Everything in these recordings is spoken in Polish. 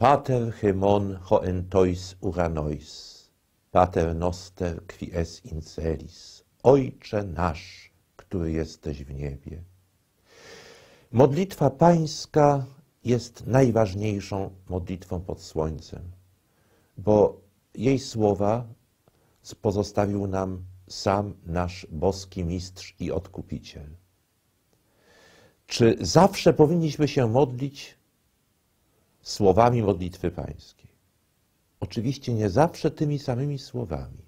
Pater hemon hoentois uranois, Pater noster qui es in celis, Ojcze nasz, który jesteś w niebie. Modlitwa pańska jest najważniejszą modlitwą pod słońcem, bo jej słowa pozostawił nam sam nasz boski mistrz i odkupiciel. Czy zawsze powinniśmy się modlić słowami modlitwy pańskiej? Oczywiście nie zawsze tymi samymi słowami.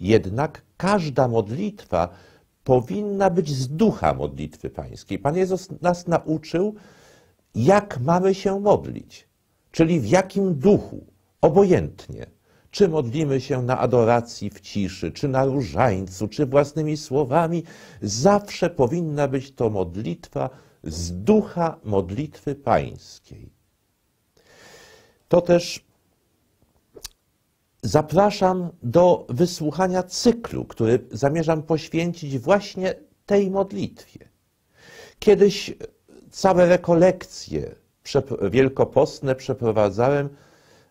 Jednak każda modlitwa powinna być z ducha modlitwy pańskiej. Pan Jezus nas nauczył, jak mamy się modlić, czyli w jakim duchu, obojętnie. Czy modlimy się na adoracji w ciszy, czy na różańcu, czy własnymi słowami, zawsze powinna być to modlitwa z ducha modlitwy pańskiej. To też zapraszam do wysłuchania cyklu, który zamierzam poświęcić właśnie tej modlitwie. Kiedyś całe rekolekcje wielkopostne przeprowadzałem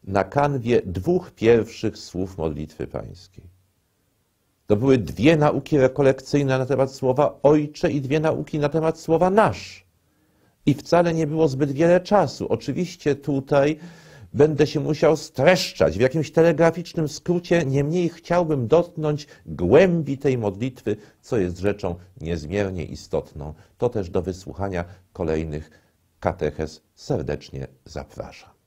na kanwie dwóch pierwszych słów modlitwy pańskiej. To były dwie nauki rekolekcyjne na temat słowa Ojcze i dwie nauki na temat słowa Nasz. I wcale nie było zbyt wiele czasu. Oczywiście tutaj będę się musiał streszczać w jakimś telegraficznym skrócie, niemniej chciałbym dotknąć głębi tej modlitwy, co jest rzeczą niezmiernie istotną. To też do wysłuchania kolejnych katechez serdecznie zapraszam.